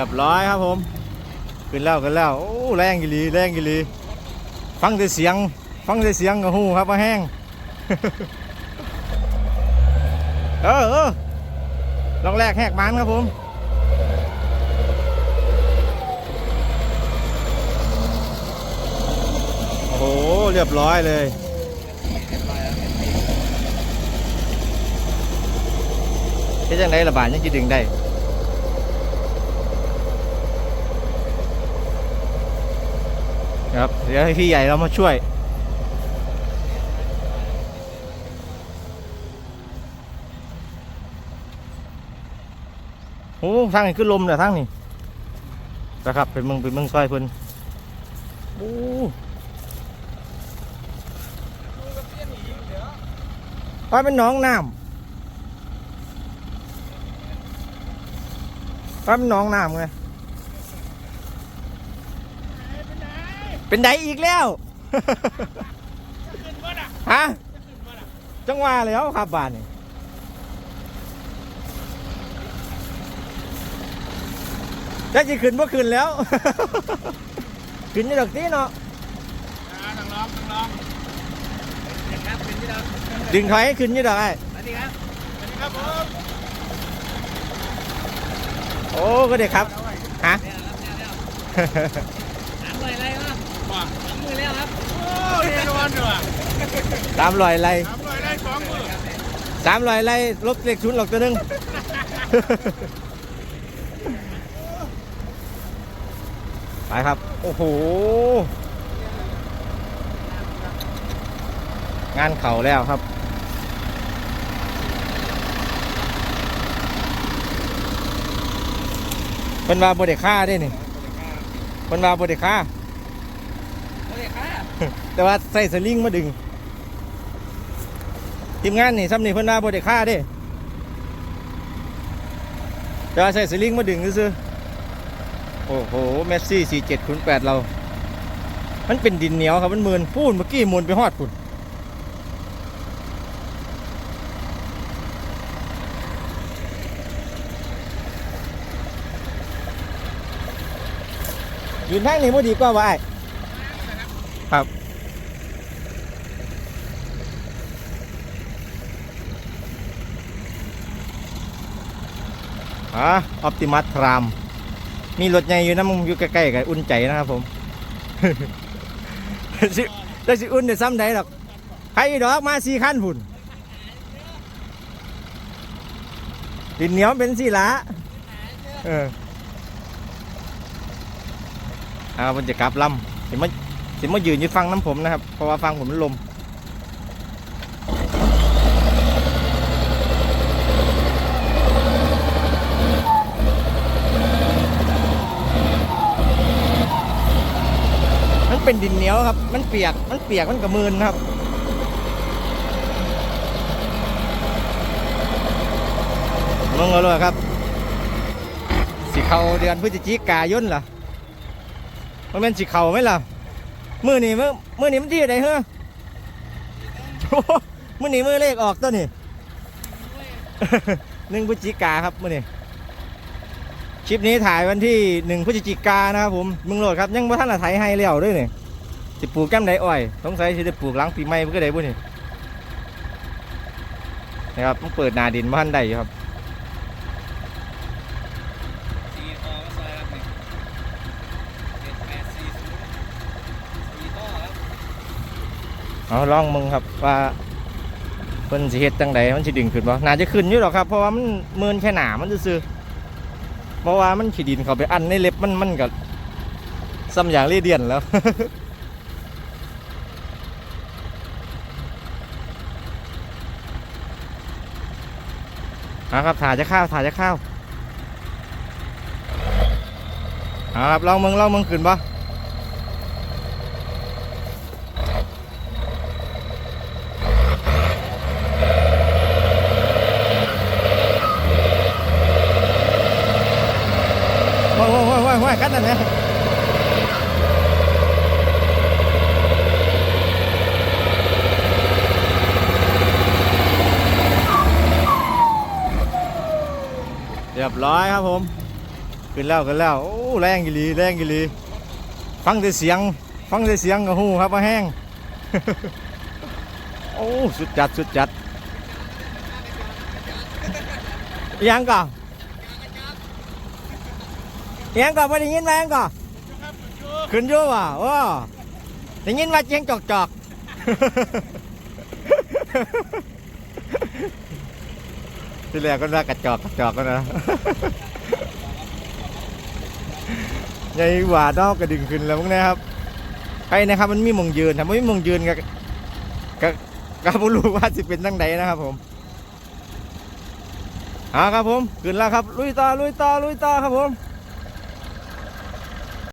รียบร้อยครับผมขึ้นแล้วขึ้นแล้วโอ้แรงกีหลีแรงกีหลีฟังแต่เสียง ฟังแต่เสียงกับหูครับมาแห้งเออเออลองแรกแหกมันครับผมโอ้โหเรียบร้อยเลยเฮ็ดจังไดระบาดยังจะดึงได้ ครับเดี๋ยวให้พี่ใหญ่เรามาช่วย โอ้ทางนี้ขึ้นลมเนี่ยทางนี้นะครับเป็นเมืองเป็นเมืองซอยเพิ่นโอ้ไปเป็นหนองน้ำไปเป็นหนองน้ำไง เป็นไดอีกแล้ว ฮะ จังหวะแล้วครับบ้านนี่จะจะขึ้นบ่ขึ้นแล้ว ขึ้นนี่ดอกตีเนาะต้องลองต้องลองเห็นครับเป็นที่เราดึงถอยให้ขึ้นนี่ดอกไอ้สวัสดีครับสวัสดีครับผมโอ้ก็เด็กครับ ฮะหนังเลยอะไรครั บว่าสองมือแล้วครับ โอ้เรียนวันด้วยสามรอยไรสามร้อยได้สองมือสามรอยไรลบเลขศูนย์หลอกตัวหนึงไปครับ โอ้โห งานเข่าแล้วครับเป็นว่าบไดิค่าได้นี่เป็นว่าบไดิค่าโอเคครับ แต่ว่าใส่สลิงมาดึง ทีมงานนี่ซ้ำนี่เพิ่นว่าบ่ได้ค่าเด้แต่ว่าใส่สลิงมาดึงซื่อโอ้โหเมสซี่47คูณ8เรา มันเป็นดินเหนียวครับ มันมืนพูนเมื่อกี้มูนไปฮอดพุ่นยืนทางนี้บ่ดีกว่าไว้ ครับอะออปติมัสพราม มีรถใหญ่อยู่นะมึงอยู่ใกล้ๆกันอุ่นใจนะครับผมได้สิอุ่นเดี๋ยซ้ำได้หรอกใครดอกมาสี่ขั้นพุ่นดินเหนียวเป็นสี่ละเออเอามันจะกลับลำสิม สิมายืนอยู่ฟังน้ำผมนะครับ เพราะว่าฟังผมมันลมมันเป็นดินเหนียวครับ มันเปียก มันเปียก มันกระมืนครับมึงเอาเลยครับ สิเขาเดือนพฤศจิกายนเหรอมันเป็นสิเขาไหมล่ะ มือนี่มือมือนี่มันที่ไหนเฮ้อโอ้โหมือนี่มือเลขออกตัวนี่ หนึ่งพฤศจิกาครับมือนี่คลิปนี้ถ่ายวันที่หนึ่งพฤศจิกานะครับผมมึงโหลดครับยังบ่ท่านละไถให้แล้วด้วยนี่สิปลูกแก้มใดอ้อยสงสัยสิได้ปลูกหลังปีใหม่เพื่อใดบุนี่นะครับมันเปิดนาดินบ่ทันได้ครับ สี่ต่อมาซอยครับนี่เจ็ดแปดสี่ศูนย์สี่ต่อครับ เอาลองมึงครับว่าเพิ่นสิเฮ็ดจังใดมันสิดึงขึ้นบ่น่าจะขึ้นอยู่หรอกครับ เพราะว่ามันเมินแค่หนามันซื่อๆเพราะว่ามันขี้ดินเข้าไปอันในเล็บมันมันก็ซ้ำอย่างเรียเดียนแล้วเอาครับถ่ายจะข้าวถ่ายจะข้าวเอาครับลองมึงลองมึงขึ้นปะว้ายกันนั่นเนี่ยเรียบร้อยครับผมขึ้นแล้วขึ้นแล้วโอ้แรงกี่ลีแรงกี่ลีฟังแต่เสียง ฟังแต่เสียงก็หูครับว่าแห้งโอ้สุดจัดสุดจัดยังก่อน ยังก่อนไม่ได้ยินไหมอิหยังก่อนขึ้นอยู่ว่ะโอ้ได้ยินว่าเจียงจอกจอกที่แรกก็น่ากระจอกกระจอกกันนะใหญ่หวาดอกกระดึงขึ้นแล้วพวกนี้ครับไปนะครับมันมีหมองยืนถ้าไม่มีหมองยืนก็ก็ก็ไม่รู้ว่าจะเป็นตั้งใดนะครับผมเอาครับผมขึ้นแล้วครับ ลุยต่อลุยต่อลุยต่อครับผม